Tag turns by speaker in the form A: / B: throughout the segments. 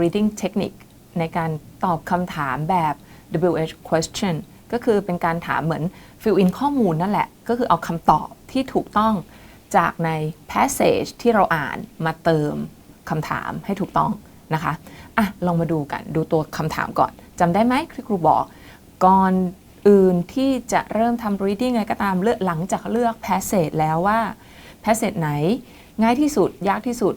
A: reading technique ในการตอบคำถามแบบ WH question ก็คือเป็นการถามเหมือน fill in ข้อมูลนั่นแหละ ก็คือเอาคำตอบที่ถูกต้องจากใน passage ที่เราอ่านมาเติมคำถามให้ถูกต้องนะคะอะลองมาดูกันดูตัวคำถามก่อนจำได้ไหมที่ครูบอก ก่อนอื่นที่จะเริ่มทำ reading ไงก็ตามเลือกหลังจากเลือก passage แล้วว่า passage ไหน ง่ายที่สุดยากที่สุด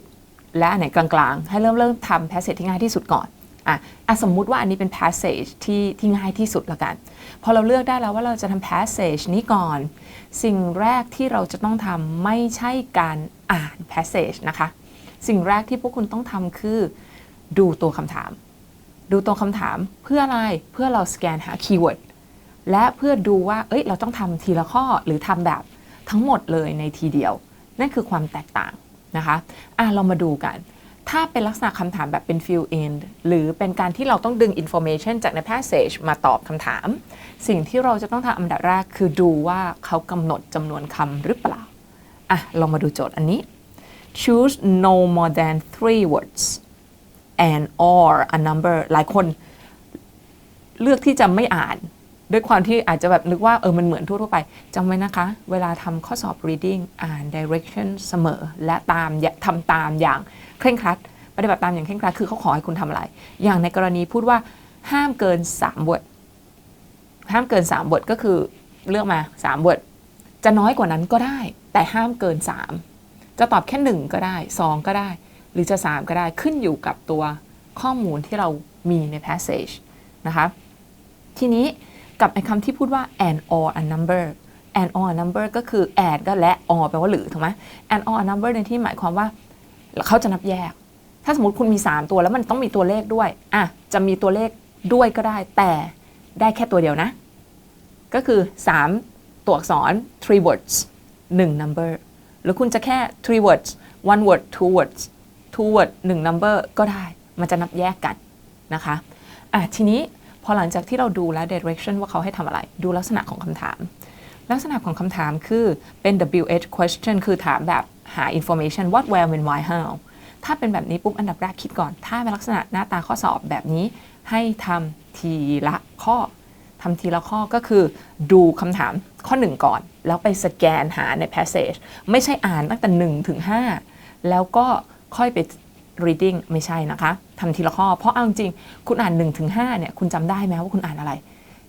A: และอันไหนกลางๆ ให้เริ่มเริ่มทำ passage ที่ง่ายที่สุดก่อนอะอะสมมุติว่าอันนี้เป็น passage ที่ที่ง่ายที่สุดละกัน พอเราเลือกได้แล้วว่าเราจะทำ passage นี้ก่อน สิ่งแรกที่เราจะต้องทำไม่ใช่การอ่าน passage นะคะ สิ่งแรกที่พวกคุณต้องทำคือ ดูตัวคำถาม ดูตัวคำถามเพื่ออะไร เพื่อเราสแกนหาคีย์เวิร์ด และเพื่อดูว่า เอ้ย เราต้องทำทีละข้อหรือทำแบบทั้งหมดเลยในทีเดียว นั่นคือความแตกต่าง นะคะอะเรามาดูกัน ถ้าเป็นลักษณะคำถามแบบเป็น fill in หรือเป็นการที่เราต้องดึง information จากใน passage มาตอบคำถาม สิ่งที่เราจะต้องทำอันดับแรกคือดูว่าเขากำหนดจำนวนคำหรือเปล่าอะลองมาดูโจทย์อันนี้ choose no more than three words and or a number หลายคนเลือกที่จะไม่อ่าน ด้วยความที่อาจจะแบบนึกว่าเออมันเหมือนทั่วๆไปจำไว้นะคะ เวลาทำข้อสอบ reading อ่าน direction เสมอ และตามทำตามอย่างเคร่งครัด ปฏิบัติตามอย่างเคร่งครัด คือเขาขอให้คุณทำอะไร อย่างในกรณีพูดว่าห้ามเกิน3 word ห้ามเกิน3 word ก็คือเลือกมา3 word จะน้อยกว่านั้นก็ได้ แต่ห้ามเกิน 3 จะตอบแค่ 1 ก็ได้ 2 ก็ได้ หรือจะ 3 ก็ได้ขึ้นอยู่กับตัวข้อมูลที่เรามีใน passage นะคะทีนี้ กับไอ้คำที่พูดว่า and or a number and or a number ก็คือ and ก็และ or แปลว่าหรือถูกไหม and or a number ในที่หมายความว่าเขาจะนับแยก ถ้าสมมติคุณมี 3 ตัวแล้วมันต้องมีตัวเลขด้วย อะ จะมีตัวเลขด้วยก็ได้ แต่ได้แค่ตัวเดียวนะ ก็คือ 3 ตัวอักษร three words 1 number หรือคุณจะแค่ three words one word two words two word 1 number ก็ได้ มันจะนับแยกกันนะคะ อะ ทีนี้ พอหลังจากที่เราดูแล้ว direction ว่าเขาให้ทำอะไร ดูลักษณะของคำถาม ลักษณะของคำถามคือเป็น WH question คือถามแบบหา information what where when why how ถ้าเป็นแบบนี้ปุ๊บอันดับแรกคิดก่อน ถ้าเป็นลักษณะหน้าตาข้อสอบแบบนี้ให้ทำทีละข้อทำทีละข้อก็คือดูคำถามข้อ 1 ก่อน แล้วไปสแกนหาใน passage ไม่ใช่อ่านตั้งแต่ 1 ถึง 5 แล้วก็ค่อยไป reading ไม่ใช่นะคะทำทีละข้อ เพราะเอาจริง คุณอ่าน1ถึง5เนี่ยคุณจำได้ไหมว่าคุณอ่านอะไร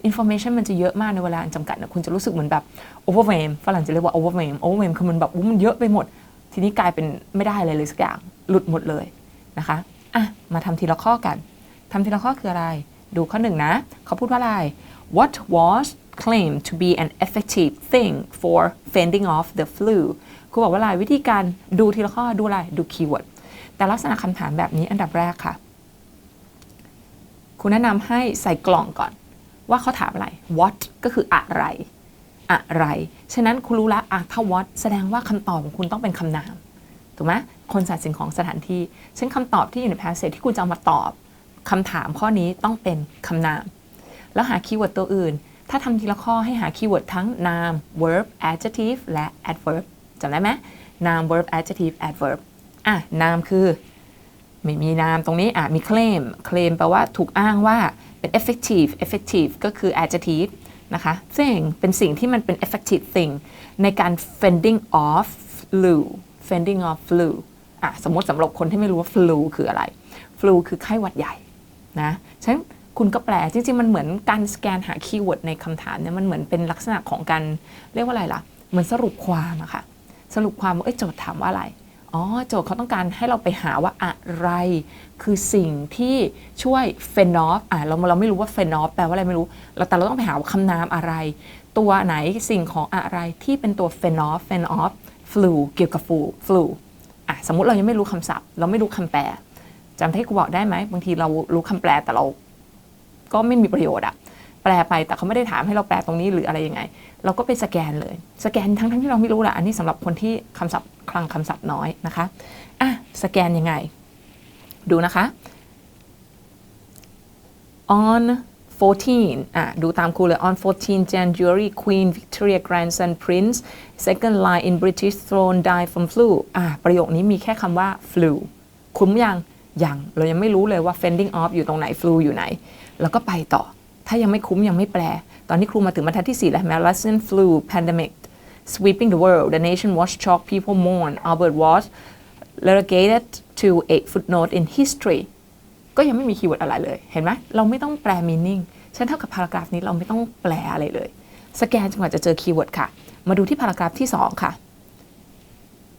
A: information มันจะเยอะมากในเวลาจำกัดนะคุณจะรู้สึกเหมือนแบบ overwhelm ฝรั่งจะเรียกว่า overwhelm overwhelm คือมันแบบมันเยอะไปหมด ทีนี้กลายเป็นไม่ได้เลยเลยสักอย่างหลุดหมดเลยนะคะอะมาทำทีละข้อกันทำทีละข้อคืออะไร ดูข้อหนึ่งนะเขาพูดว่าอะไร what was claimed to be an effective thing for fending off the flu ครูบอกว่าอะไรวิธีการดูทีละข้อดูอะไรดูคีย์เวิร์ด แต่ลักษณะคำถามแบบนี้อันดับแรกค่ะ คุณแนะนำให้ใส่กล่องก่อน ว่าเขาถามอะไร what ก็คืออะไร อะไร ฉะนั้นคุณรู้แล้วอะถ้า what แสดงว่าคำตอบของคุณต้องเป็นคำนาม ถูกไหมคนสัตว์สิ่งของสถานที่ฉะนั้นคำตอบที่อยู่ใน passage ที่คุณจะเอามาตอบคำถามข้อนี้ต้องเป็นคำนาม แล้วหาคีย์เวิร์ดตัวอื่น ถ้าทำทีละข้อให้หาคีย์เวิร์ดทั้งนาม verb adjective และ adverb จำได้ไหมนาม verb adjective adverb อะนามคือไม่มีนามตรงนี้อะมี claim claim แปลว่าถูกอ้างว่าเป็น effective effective ก็คือ adjective นะคะ thing เป็นสิ่งที่มันเป็น effective thing ในการ fending off flu fending off flu อะสมมติสำหรับคนที่ไม่รู้ว่า flu คืออะไร flu คือไข้หวัดใหญ่นะฉะนั้นคุณก็แปลจริงๆ มันเหมือนการสแกนหาคีย์เวิร์ดในคำถามเนี่ยมันเหมือนเป็นลักษณะของการเรียกว่าอะไรล่ะ เหมือนสรุปความอะค่ะ สรุปความว่าโจทย์ถามว่าอะไร อ๋อโจทย์เขาต้องการให้เราไปหาว่าอะไร คือสิ่งที่ช่วยเฟนอฟอะเราเราไม่รู้ว่าเฟนอฟแปลว่าอะไรไม่รู้เราแต่เราต้องไปหาคำนามอะไร ตัวไหนสิ่งของอะไรที่เป็นตัวเฟนอฟเฟนอฟฟลูเกี่ยวกับฟลูฟลูอะสมมติเรายังไม่รู้คำศัพท์ เราไม่รู้คำแปลจำที่กูบอกได้ไหมบางทีเรารู้คำแปลแต่เรา ก็ไม่มีประโยชน์อะ แปลไปแต่เขาไม่ได้ถามให้เราแปลตรงนี้หรืออะไรยังไง เราก็ไปสแกนเลย สแกนทั้งทั้งที่เราไม่รู้แหละอันนี้สำหรับคนที่คำศัพท์คลังคำศัพท์น้อยนะคะอะสแกนยังไง ดูนะคะ on 14อะดูตามครูเลย on 14 January Queen Victoria grandson Prince second line in British throne died from flu อะประโยคนี้มีแค่คำว่า flu คุ้มยังยัง เรายังไม่รู้เลยว่า fending off อยู่ตรงไหน flu อยู่ไหน แล้วก็ไปต่อ ถ้ายังไม่คุ้มยังไม่แปล ตอนนี้ครูมาถึงบรรทัดที่ 4 แล้วเห็นไหม Russian flu pandemic sweeping the world the nation was shocked people mourn Albert was relegated to a footnote in history ก็ยังไม่มีคีย์เวิร์ดอะไรเลย เห็นไหมเราไม่ต้องแปล meaning ฉันเท่ากับพารากราฟนี้เราไม่ต้องแปลอะไรเลย สแกนจนกว่าจะเจอคีย์เวิร์ดค่ะ มาดูที่พารากราฟที่ 2 ค่ะ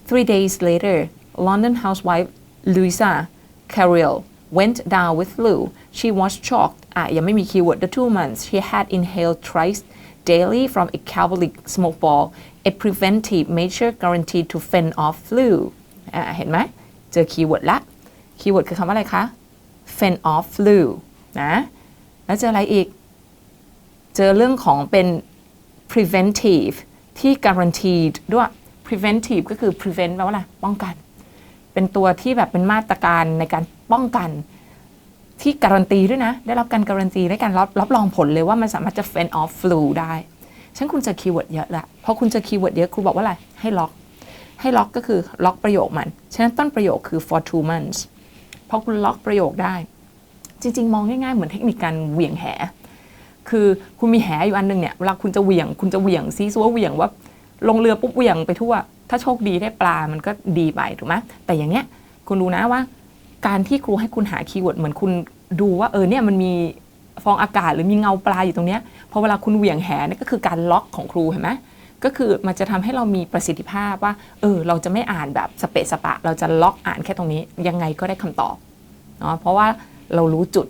A: Three days later London housewife Louisa Carriel went down with flu she was shocked อะยังไม่มีคีย์เวิร์ด the two months she had inhaled thrice daily from a carbolic smoke ball a preventive measure guaranteed to fend off flu อะเห็นไหมเจอคีย์เวิร์ดละคีย์เวิร์ดคือคำว่าอะไรคะ fend off flu นะแล้วเจออะไรอีก เจอเรื่องของเป็น preventive ที่ guaranteed ด้วย preventive ก็คือ prevent แปลว่าอะไร ป้องกัน เป็นตัวที่แบบเป็นมาตรการในการ ป้องกันที่การันตีด้วยนะ ได้รับการการันตีได้การรับรับรองผลเลยว่ามันสามารถจะ fend off flu ได้ฉันคุณจอคีย์เวิร์ดเยอะละพอคุณจอคีย์เวิร์ดเยอะครูบอกว่าอะไรให้ล็อก ให้ล็อกก็คือล็อกประโยคมัน ฉะนั้นต้นประโยคคือ for two months พอคุณล็อกประโยคได้ จริง ๆ มองง่ายๆ เหมือนเทคนิคการเหวี่ยงแห คือคุณมีแหอยู่อันหนึงเนี่ยเวลาคุณจะเหวี่ยง คุณจะเหวี่ยงซีซัวเหวี่ยงว่าลงเรือปุ๊บเหวี่ยงไปทั่ว ถ้าโชคดีได้ปลามันก็ดีไปถูกไหมแต่อย่างเนี้ยคุณดูนะว่า การที่ครูให้คุณหาคีย์เวิร์ดเหมือนคุณดูว่าเออเนี่ยมันมีฟองอากาศหรือมีเงาปลาอยู่ตรงเนี้ยพอเวลาคุณเหวี่ยงแหนี่ก็คือการล็อกของครูเห็นไหมก็คือมันจะทำให้เรามีประสิทธิภาพว่าเออเราจะไม่อ่านแบบสเปะสปะ เราจะล็อกอ่านแค่ตรงนี้ ยังไงก็ได้คำตอบเนาะเพราะว่าเรารู้จุด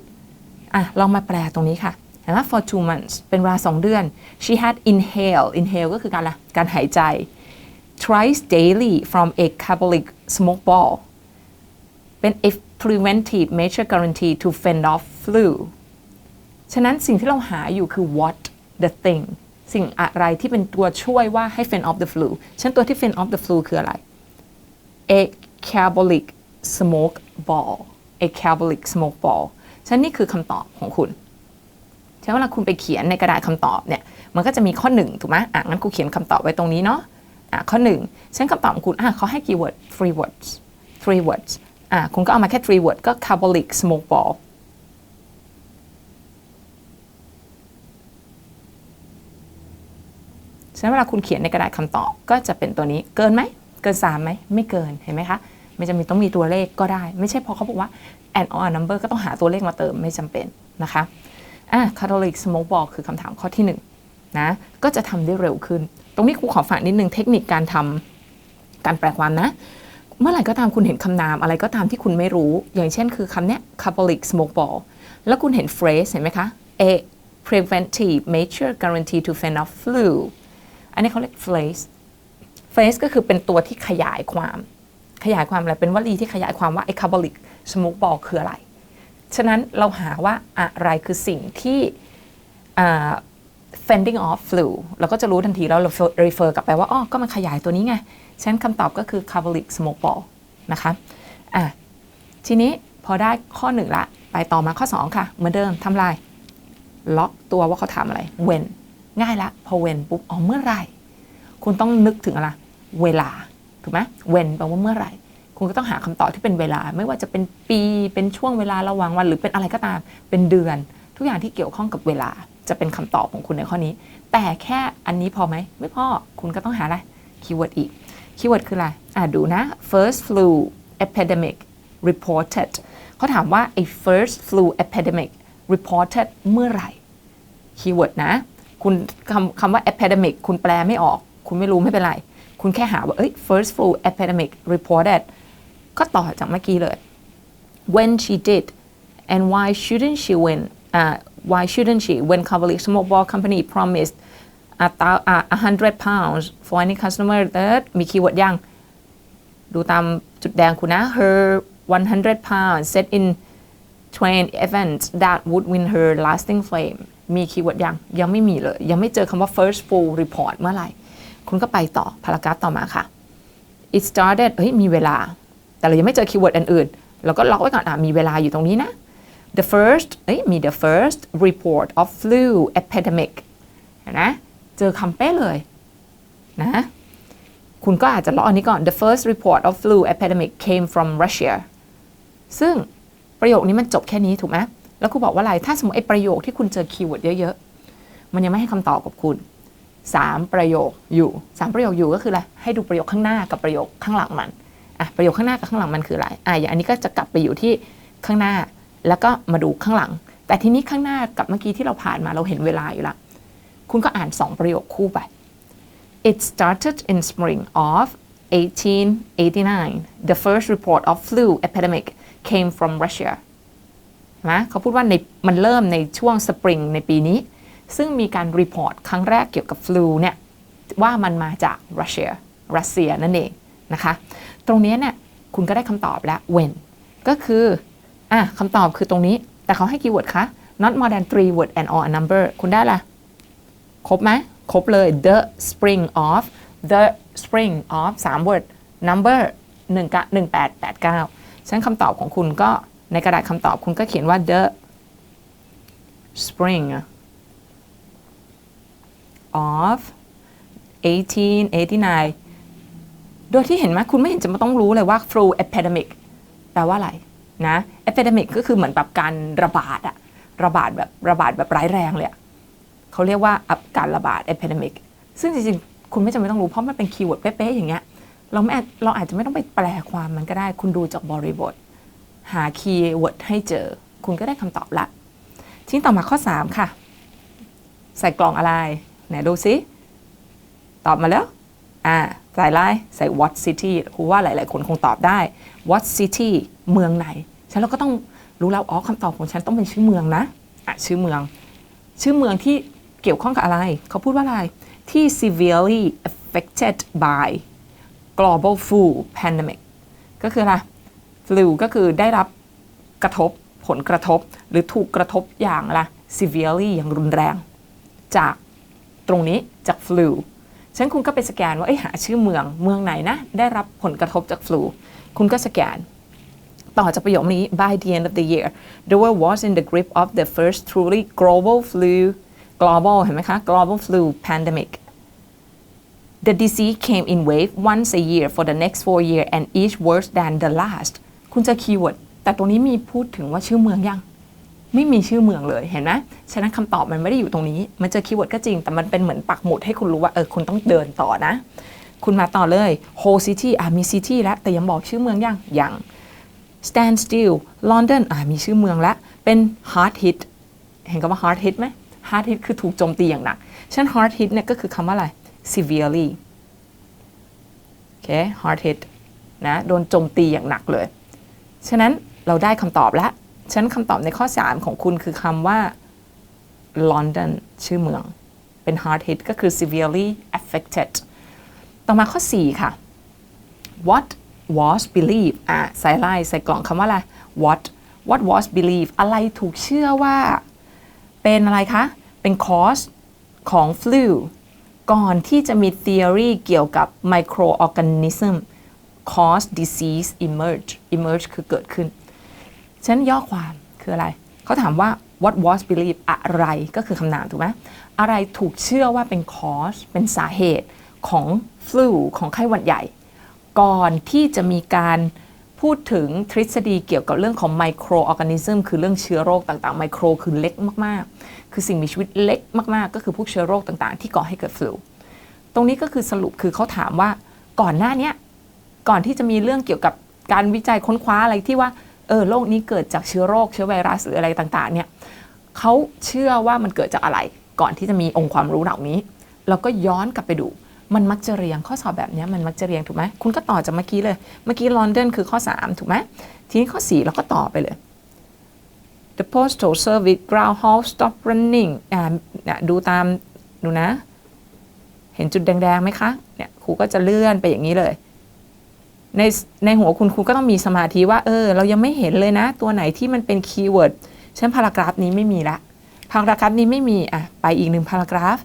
A: อะลองมาแปลตรงนี้ค่ะเห็นไหม for two months เป็นเวลาสองเดือน she had inhale inhale ก็คือการละการหายใจ thrice daily from a carbolic smoke ball เป็น a preventive measure guarantee to fend off flu ฉะนั้นสิ่งที่เราหาอยู่คือ what the thing สิ่งอะไรที่เป็นตัวช่วยว่าให้ fend off the flu ฉันตัวที่ fend off the flu คืออะไร a carbolic smoke ball a carbolic smoke ball ฉะนั้นนี่คือคำตอบของคุณใช่เวลาคุณไปเขียนในกระดาษคำตอบเนี่ย มันก็จะมีข้อหนึ่งถูกไหมอะงั้นกูเขียนคำตอบไว้ตรงนี้เนาะอะข้อหนึ่งฉันคำตอบของคุณอะเขาให้คีย์เวิร์ด three words three words อะคุณก็เอามาแค่ three word ก็ carbolic smoke ball ฉะนั้นเวลาคุณเขียนในกระดาษคำตอบก็จะเป็นตัวนี้เกินไหม เกิน3ไหม ไม่เกินเห็นไหมคะไม่จำเป็นต้องมีตัวเลขก็ได้ ไม่ใช่พอเขาบอกว่า and or number ก็ต้องหาตัวเลขมาเติมไม่จำเป็นนะคะอะ Catholic Smoke Ball คือคำถามข้อที่1นะก็จะทำได้เร็วขึ้น ตรงนี้ครูขอฝากนิดนึงเทคนิคการทำการแปลความนะ เมื่อไหร่ก็ตามคุณเห็นคำนามอะไรก็ตามที่คุณไม่รู้ อย่างเช่นคือคำเนี้ย Catholic Smoke Ball แล้วคุณเห็น phrase เห็นไหมคะ a preventive measure guarantee to fend off flu อันนี้เขาเรียก phrase phrase ก็คือเป็นตัวที่ขยายความ ขยายความอะไรเป็นวลีที่ขยายความว่าไอ้ Catholic Smoke Ball คืออะไร ฉะนั้นเราหาว่าอะไรคือสิ่งที่ fending off flu เราก็จะรู้ทันทีแล้วเรา refer กลับไปว่าอ๋อก็มันขยายตัวนี้ไงฉะนั้นคำตอบก็คือ carbolic smoke ball นะคะอะทีนี้พอได้ข้อหนึ่งละ ไปต่อมาข้อ 2 ค่ะ เหมือนเดิมทำลาย ล็อกตัวว่าเขาถามอะไร when ง่ายละ พอ when ปุ๊บอ๋อเมื่อไหร่ คุณต้องนึกถึงอะไร เวลา ถูกไหม when แปลว่าเมื่อไหร่ คุณก็ต้องหาคำตอบที่เป็นเวลา ไม่ว่าจะเป็นปีเป็นช่วงเวลาระหว่างวัน หรือเป็นอะไรก็ตามเป็นเดือน ทุกอย่างที่เกี่ยวข้องกับเวลา จะเป็นคำตอบของคุณในข้อนี้ แต่แค่อันนี้พอไหม ไม่พอ คุณก็ต้องหาอะไรคีย์เวิร์ดอีก คีย์เวิร์ดคืออะไร อะดูนะ first flu epidemic reported เขาถามว่าไอ้ first flu epidemic reported เมื่อไหร่ คีย์เวิร์ดนะ คุณคำคำว่า epidemic คุณแปลไม่ออก คุณไม่รู้ไม่เป็นไร คุณแค่หาว่าเอ้ย first flu epidemic reported ก็ต่อจากเมื่อกี้เลย when she did and why shouldn't she win uh, why shouldn't she when Catholic Smoke Ball Company promised a, thou- a, a hundred pounds for any customer that มีคีย์เวิร์ดยัง ดูตามจุดแดงคุณนะ her 100 pounds set in train events that would win her lasting fame มีคีย์เวิร์ดยัง ยังไม่มีเลย ยังไม่เจอคำว่า first full report เมื่อไหร่ คุณก็ไปต่อพารากราฟต่อมาค่ะ it started เฮ้ย มีเวลา แต่เรายังไม่เจอคีย์เวิร์ดอื่นๆเราก็ล็อกไว้ก่อนอะมีเวลาอยู่ตรงนี้นะ the first เอ้ยมี the first report of flu epidemic นไหมเจอคำเป๊ะเลยนะคุณก็อาจจะลอกอันนี้ก่อน the first report of flu epidemic came from Russia ซึ่งประโยคนี้มันจบแค่นี้ถูกไหมแล้วครูบอกว่าอะไร ถ้าสมมติไอ้ประโยคที่คุณเจอคีย์เวิร์ดเยอะๆ มันยังไม่ให้คำตอบกับคุณ 3 ประโยคอยู่ 3 ประโยคอยู่ก็คืออะไร ให้ดูประโยคข้างหน้ากับประโยคข้างหลังมัน อะประโยคข้างหน้ากับข้างหลังมันคืออะไร อะอย่างอันนี้ก็จะกลับไปอยู่ที่ข้างหน้า แล้วก็มาดูข้างหลัง แต่ทีนี้ข้างหน้ากับเมื่อกี้ที่เราผ่านมาเราเห็นเวลาอยู่ละคุณก็อ่าน 2 ประโยคคู่ไป It started in spring of 1889. The first report of flu epidemic came from Russia. นะเขาพูดว่าในมันเริ่มในช่วงสปริงในปีนี้ ซึ่งมีการรีพอร์ตครั้งแรกเกี่ยวกับฟลูเนี่ยว่ามันมาจากรัสเซียรัสเซียนั่นเองนะคะ ตรงนี้เนี่ยคุณก็ได้คำตอบแล้ว when ก็คือ อะคำตอบคือตรงนี้ แต่เขาให้กี่ word คะ not more than three word and or a number คุณได้ละครบไหมครบเลย the spring of the spring of 3 word number 1กะ1889ฉะนั้นคำตอบของคุณก็ในกระดาษคำตอบคุณก็เขียนว่า the spring of 1889 โดยที่เห็นไหมคุณไม่เห็นจะมาต้องรู้เลยว่า flu epidemic แปลว่าอะไร นะ epidemic ก็คือเหมือนแบบการระบาดอะระบาดแบบระบาดแบบร้ายแรงเลยเขาเรียกว่าการระบาด epidemic ซึ่งจริงๆ คุณไม่จำเป็นต้องรู้เพราะมันเป็นคีย์เวิร์ดเป๊ะๆอย่างเงี้ยเราไม่เราอาจจะไม่ต้องไปแปลความมันก็ได้ คุณดูจากบริบท หาคีย์เวิร์ดให้เจอ คุณก็ได้คำตอบละทีนี้ต่อมาข้อ 3 ค่ะ ใส่กล่องอะไร ไหนดูซิ ตอบมาแล้ว อ่า ใส่ไลน์ใส่ what city ครูว่าหลาย ๆ คนคงตอบได้ what city เมืองไหน ฉันเราก็ต้องรู้แล้วอ๋อคำตอบของฉันต้องเป็นชื่อเมืองนะอะชื่อเมือง ชื่อเมืองที่เกี่ยวข้องกับอะไร เขาพูดว่าอะไร ที่ severely affected by global flu pandemic ก็คืออะไร flu ก็คือได้รับกระทบผลกระทบหรือถูกกระทบอย่างละ severely อย่างรุนแรง จากตรงนี้จาก flu ฉะนั้นคุณก็ไปสแกนว่า เอ้ยหาชื่อเมืองเมืองไหนนะ ได้รับผลกระทบจาก flu คุณก็สแกน ต่อจากประโยคนี้ by the end of the year the world was in the grip of the first truly global flu global เห็นไหมคะ global flu pandemic the disease came in wave once a year for the next four years and each worse than the last คุณจะคีย์เวิร์ดแต่ตรงนี้มีพูดถึงว่าชื่อเมืองยัง ไม่มีชื่อเมืองเลยเห็นไหมฉะนั้นคำตอบมันไม่ได้อยู่ตรงนี้ มันเจอคีย์เวิร์ดก็จริง แต่มันเป็นเหมือนปักหมุดให้คุณรู้ว่าเออคุณต้องเดินต่อนะ คุณมาต่อเลย whole city อะมี city แล้วแต่ยังบอกชื่อเมืองยังยัง stand still London อะมีชื่อเมืองแล้วเป็น hard hit เห็นคำว่า hard hit ไหม hard hit คือถูกโจมตีอย่างหนักฉะนั้น hard hit เนี่ยก็คือคำว่าอะไร severely โอเค hard hit นะโดนโจมตีอย่างหนักเลย ฉะนั้นเราได้คำตอบแล้วฉะนั้นคำตอบในข้อ 3 ของคุณคือคำว่า London ชื่อเมือง เป็น hard hit ก็คือ severely affected ต่อมาข้อ 4 ค่ะ what was believed อะใส่ไล่ใส่กล่องคำว่าอะไร what what was believed อะไรถูกเชื่อว่า เป็นอะไรคะ เป็น cause ของ flu ก่อนที่จะมี theory เกี่ยวกับ microorganism cause disease emerge emerge คือเกิดขึ้น ฉะนั้นย่อความคืออะไร เขาถามว่า what was believed อะไรก็คือคำนามถูกไหมอะไรถูกเชื่อว่าเป็น cause เป็นสาเหตุของ flu ของไข้หวัดใหญ่ ก่อนที่จะมีการพูดถึงทฤษฎีเกี่ยวกับเรื่องของ microorganism คือเรื่องเชื้อโรคต่างๆ micro คือเล็กมากๆ คือสิ่งมีชีวิตเล็กมากๆ ก็คือพวกเชื้อโรคต่างๆ ที่ก่อให้เกิด flu ตรงนี้ก็คือสรุปคือเขาถามว่าก่อนหน้านี้ก่อนที่จะมีเรื่องเกี่ยวกับการวิจัยค้นคว้าอะไรที่ว่าเออโรคนี้เกิดจากเชื้อโรคเชื้อไวรัสหรืออะไรต่างๆเนี่ยเขาเชื่อว่ามันเกิดจากอะไร ก่อนที่จะมีองค์ความรู้เหล่านี้ เราก็ย้อนกลับไปดู มันมักจะเรียงข้อสอบแบบนี้มันมักจะเรียงถูกไหมคุณก็ต่อจากเมื่อกี้เลย เมื่อกี้ลอนดอนคือข้อ 3 ถูกไหมทีนี้ข้อ 4 เราก็ต่อไปเลย the postal service ground halt stop running อ่าเนี่ยดูตามดูนะ เห็นจุดแดงๆไหมคะเนี่ยครูก็จะเลื่อนไปอย่างนี้เลยในในหัวคุณครูก็ต้องมีสมาธิว่าเออเรายังไม่เห็นเลยนะ ตัวไหนที่มันเป็นคีย์เวิร์ดเช่นพารากราฟนี้ไม่มีละพารากราฟนี้ไม่มีอะไปอีกหนึ่งพารากราฟ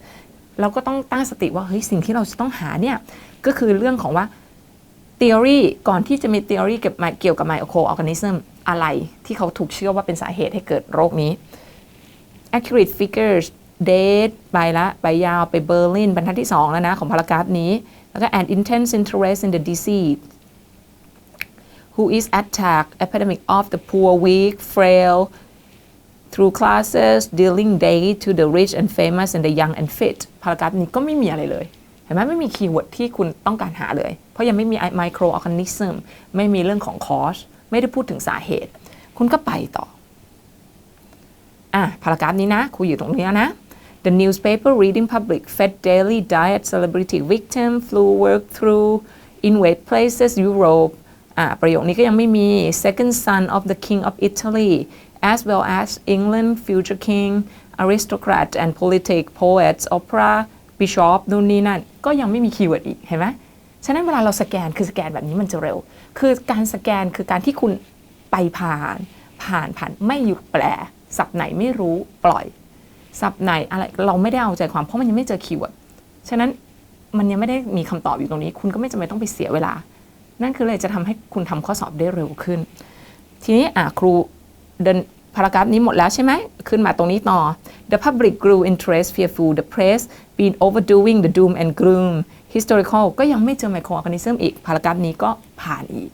A: เราก็ต้องตั้งสติว่าเฮ้ยสิ่งที่เราจะต้องหาเนี่ยก็คือเรื่องของว่า theory ก่อนที่จะมี theory เกี่ยวกับเกี่ยวกับ microorganism อะไรที่เขาถูกเชื่อว่าเป็นสาเหตุให้เกิดโรคนี้ accurate figures date ไปละไปยาวไปเบอร์ลินบรรทัดที่ 2 แล้วนะ ของพารากราฟนี้ แล้วก็ an intense interest in the disease who is attacked epidemic of the poor weak frail through classes dealing day to the rich and famous and the young and fit พารากราฟนี้ก็ไม่มีอะไรเลย เห็นไหมไม่มีคีย์เวิร์ดที่คุณต้องการหาเลย เพราะยังไม่มี microorganism ไม่มีเรื่องของ cause ไม่ได้พูดถึงสาเหตุ คุณก็ไปต่อ อะพารากราฟนี้นะคุยอยู่ตรงนี้นะ The newspaper reading public fed daily diet celebrity victim flew work through in wet places Europe อะประโยคนี้ก็ยังไม่มี second son of the king of Italy as well as England future king aristocrat and politic poets opera bishop นู่นนี่นั่น ก็ยังไม่มีคีย์เวิร์ดอีก เห็นไหมฉะนั้นเวลาเราสแกนคือสแกนแบบนี้มันจะเร็ว คือการสแกนคือการที่คุณไปผ่าน ผ่านผ่านไม่หยุดแปลสับไหนไม่รู้ปล่อย สับไหนอะไรเราไม่ได้เอาใจความเพราะมันยังไม่เจอคีย์เวิร์ดฉะนั้นมันยังไม่ได้มีคำตอบอยู่ตรงนี้ คุณก็ไม่จำเป็นต้องไปเสียเวลา นั่นคือเลยจะทำให้คุณทำข้อสอบได้เร็วขึ้น ทีนี้อะครู เดินพารากราฟนี้หมดแล้วใช่ไหม ขึ้นมาตรงนี้ต่อ The public grew interest fearful the press been overdoing the doom and gloom historical ก็ยังไม่เจอไมโครออร์แกนิซึมอีก พารากราฟนี้ก็ผ่านอีก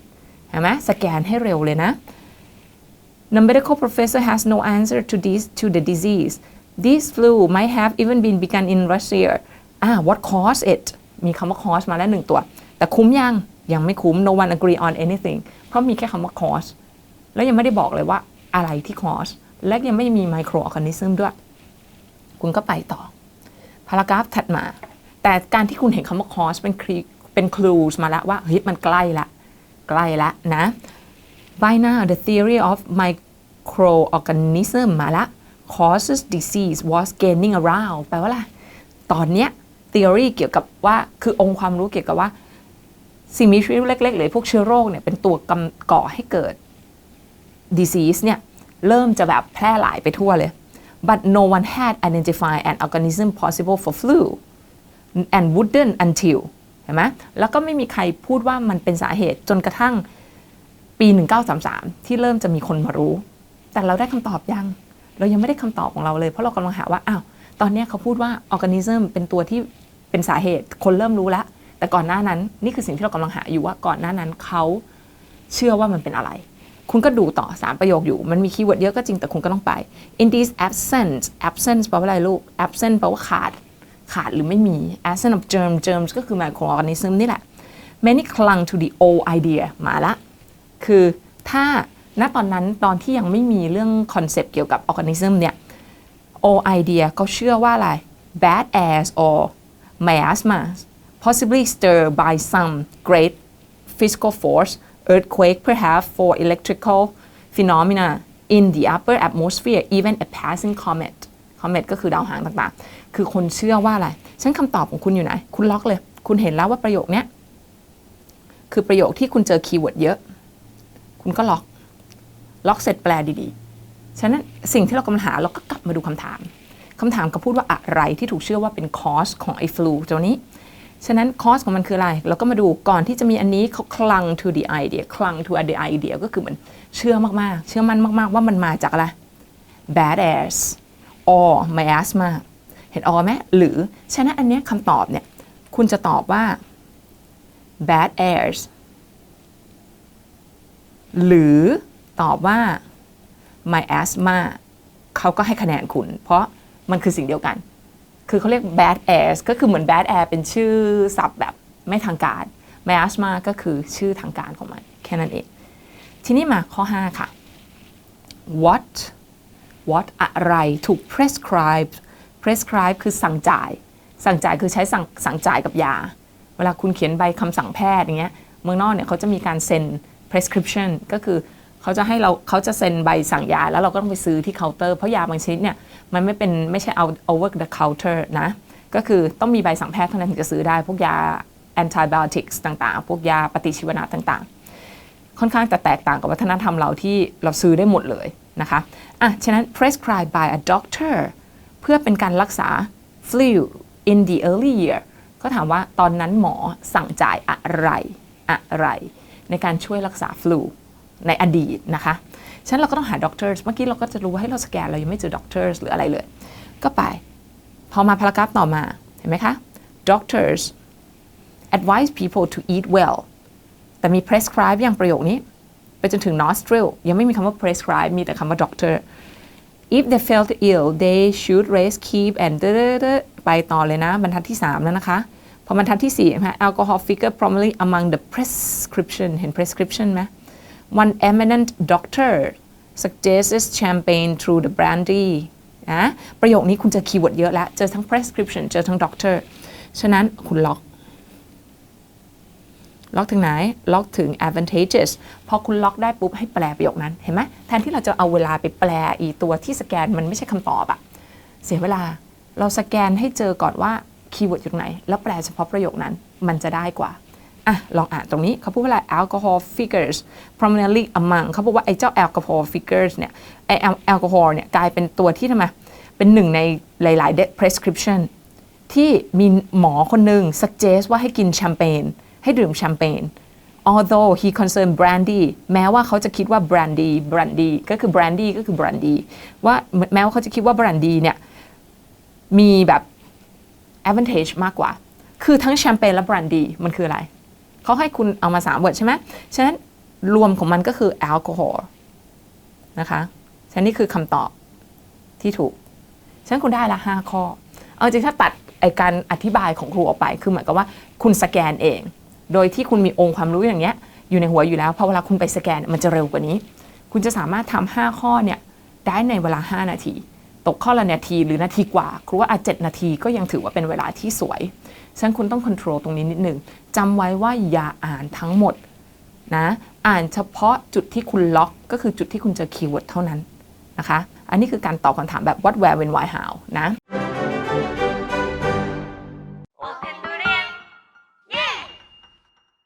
A: เห็นไหมสแกนให้เร็วเลยนะ The medical professor has no answer to this to the disease. This flu might have even been begun in Russia. อ่า what caused it มีคำว่า cause มาแล้วหนึ่งตัว แต่คุ้มยังยังไม่คุ้ม no one agree on anything เพราะมีแค่คำว่า cause แล้วยังไม่ได้บอกเลยว่า อะไรที่ cause และยังไม่มี microorganism ด้วย คุณก็ไปต่อพารากราฟถัดมา แต่การที่คุณเห็นคำว่า cause เป็นคลีเป็น clues มาแล้วว่าเฮ้ยมันใกล้ละ ใกล้ละนะ By now the theory of microorganism มาละ causes disease was gaining around แปลว่าอะไรตอนเนี้ย theory เกี่ยวกับว่าคือองค์ความรู้เกี่ยวกับว่า สิ่งมีชีวิตเล็กๆ หรือพวกเชื้อโรคเนี่ยเป็นตัวกำก่อให้เกิด disease เนี่ย เริ่มจะแบบแพร่หลายไปทั่วเลย but no one had identified an organism possible for flu and wouldn't until เห็นไหมแล้วก็ไม่มีใครพูดว่ามันเป็นสาเหตุจนกระทั่งปี 1933 ที่เริ่มจะมีคนมารู้ แต่เราได้คำตอบยัง เรายังไม่ได้คำตอบของเราเลย เพราะเรากำลังหาว่า อ้าว ตอนนี้เขาพูดว่าออร์แกนิซึมเป็นตัวที่เป็นสาเหตุ คนเริ่มรู้แล้ว แต่ก่อนหน้านั้น นี่คือสิ่งที่เรากำลังหาอยู่ว่าก่อนหน้านั้นเขาเชื่อว่ามันเป็นอะไร คุณก็ดูต่อ 3 ประโยคอยู่ มันมีคีย์เวิร์ดเยอะก็จริงแต่คุณก็ต้องไป in this absence absence แปลว่าอะไรลูก absent แปลว่าขาด ขาดหรือไม่มี absence of germ germs ก็คือ microorganism นี่แหละ many clung to the old idea มาละ คือถ้าณตอนนั้นตอนที่ยังไม่มีเรื่องคอนเซปต์เกี่ยวกับ organism เนี่ย old idea ก็เชื่อว่าอะไร bad airs or miasma possibly stirred by some great physical force earthquake perhaps for electrical phenomena in the upper atmosphere even a passing comet comet ก็คือดาวหางต่างๆ คือคนเชื่อว่าอะไร ฉันคำตอบของคุณอยู่ไหน คุณล็อกเลย คุณเห็นแล้วว่าประโยคนี้คือประโยคที่คุณเจอคีย์เวิร์ดเยอะ คุณก็ล็อก ล็อกเสร็จแปลดีๆ ฉะนั้นสิ่งที่เรากำลังหาเราก็กลับมาดูคำถามคำถามก็พูดว่าอะไรที่ถูกเชื่อว่าเป็นคอสของไอ้ฟลูตัวนี้ ฉะนั้นคอสของมันคืออะไร เราก็มาดูก่อนที่จะมีอันนี้เขาคลัง to the idea คลัง to the idea ก็คือเหมือนเชื่อมากๆ เชื่อมั่นมากๆ ว่ามันมาจากอะไร bad airs or miasma เห็นออไหมหรือ ฉะนั้นอันเนี้ยคำตอบเนี่ย คุณจะตอบว่า bad airs หรือตอบว่า my asthma เขาก็ให้คะแนนคุณ เพราะมันคือสิ่งเดียวกัน คือเขาเรียก bad airs ก็คือเหมือน bad air เป็นชื่อศัพท์แบบไม่ทางการ m a s h m a ก็คือชื่อทางการของมัน แค่นั้นเอง ทีนี้มาข้อ 5 ค่ะ what what อะไรถูก prescribe prescribe คือสั่งจ่าย สั่งจ่ายคือใช้สั่งสั่งจ่ายกับยา เวลาคุณเขียนใบคำสั่งแพทย์อย่างเงี้ย เมืองนอกเนี่ยเขาจะมีการเซ็น prescription ก็คือ เขาจะให้เราเขาจะเซ็นใบสั่งยา แล้วเราก็ต้องไปซื้อที่เคาน์เตอร์เพราะยาบางชนิดเนี่ยมันไม่เป็นไม่ใช่เอา over the counter นะก็คือต้องมีใบสั่งแพทย์เท่านั้นถึงจะซื้อได้พวกยา antibiotics ต่างๆ พวกยาปฏิชีวนะต่างๆ ค่อนข้างจะแตกต่างกับวัฒนธรรมเราที่เราซื้อได้หมดเลยนะคะอะฉะนั้น prescribed by a doctor เพื่อเป็นการรักษา flu in the early year ก็ถามว่าตอนนั้นหมอสั่งจ่ายอะไรอะไร ในการช่วยรักษา flu ในอดีตนะคะฉะนั้นเราก็ต้องหา doctors เมื่อกี้เราก็จะรู้ว่าให้เราสแกนเรายังไม่เจอ doctors หรืออะไรเลย ก็ไป พอมาพารากราฟต่อมา เห็นไหมคะ doctors advise people to eat well แต่มี prescribe อย่างประโยคนี้ ไปจนถึง nostril ยังไม่มีคำว่า prescribe มีแต่คำว่า doctor if they felt ill they should raise keep and ไปต่อเลยนะ บรรทัดที่ 3 แล้วนะคะ พอบรรทัดที่4นะคะ alcohol figure prominently among the prescription เห็น prescription ไหม one eminent doctor suggests champagne through the brandy นะประโยคนี้คุณเจอคีย์เวิร์ดเยอะแล้ว เจอทั้ง prescription เจอทั้ง doctor ฉะนั้นคุณล็อก ล็อกถึงไหน ล็อกถึง advantages พอคุณล็อกได้ปุ๊บให้แปลประโยคนั้น เห็นไหมแทนที่เราจะเอาเวลาไปแปลอีตัวที่สแกนมันไม่ใช่คำตอบอะเสียเวลา เราสแกนให้เจอก่อนว่าคีย์เวิร์ดอยู่ตรงไหน แล้วแปลเฉพาะประโยคนั้น มันจะได้กว่า อะลองอ่านตรงนี้เขาพูดว่าอะไร alcohol figures prominently among เขาบอกว่าไอ้เจ้า alcohol figures เนี่ยไอ้แอลกอฮอล์เนี่ยกลายเป็นตัวที่ทำไมเป็นหนึ่งในหลายๆ prescription ที่มีหมอคนหนึ่ง suggest ว่าให้กินแชมเปญให้ดื่มแชมเปญ although he concerned brandy แม้ว่าเขาจะคิดว่า brandy brandy ก็คือ brandy ก็คือ brandy ว่าแม้ว่าเขาจะคิดว่า brandy เนี่ยมีแบบ advantage มากกว่า คือทั้งแชมเปญและ brandy มันคืออะไร เขาให้คุณเอามา3 word ใช่ไหมฉะนั้นรวมของมันก็คือ alcohol นะคะ ฉะนั้นนี่คือคำตอบที่ถูก ฉะนั้นคุณได้ละ 5 ข้อ เอาจริงถ้าตัดไอการอธิบายของครูออกไป คือเหมือนกับว่าคุณสแกนเอง โดยที่คุณมีองค์ความรู้อย่างเงี้ยอยู่ในหัวอยู่แล้วพอเวลาคุณไปสแกนมันจะเร็วกว่านี้ คุณจะสามารถทำ5ข้อเนี่ยได้ในเวลา 5 นาที ตกข้อละนาทีหรือนาทีกว่า ครูว่าอาจเจ็ดนาทีก็ยังถือว่าเป็นเวลาที่สวย ฉะนั้นคุณต้องควบคุมตรงนี้นิดหนึ่งจำไว้ว่าอย่าอ่านทั้งหมดนะอ่านเฉพาะจุดที่คุณล็อกก็คือจุดที่คุณเจอคีย์เวิร์ดเท่านั้นนะคะ อันนี้คือการตอบคำถามแบบ what where when why how นะ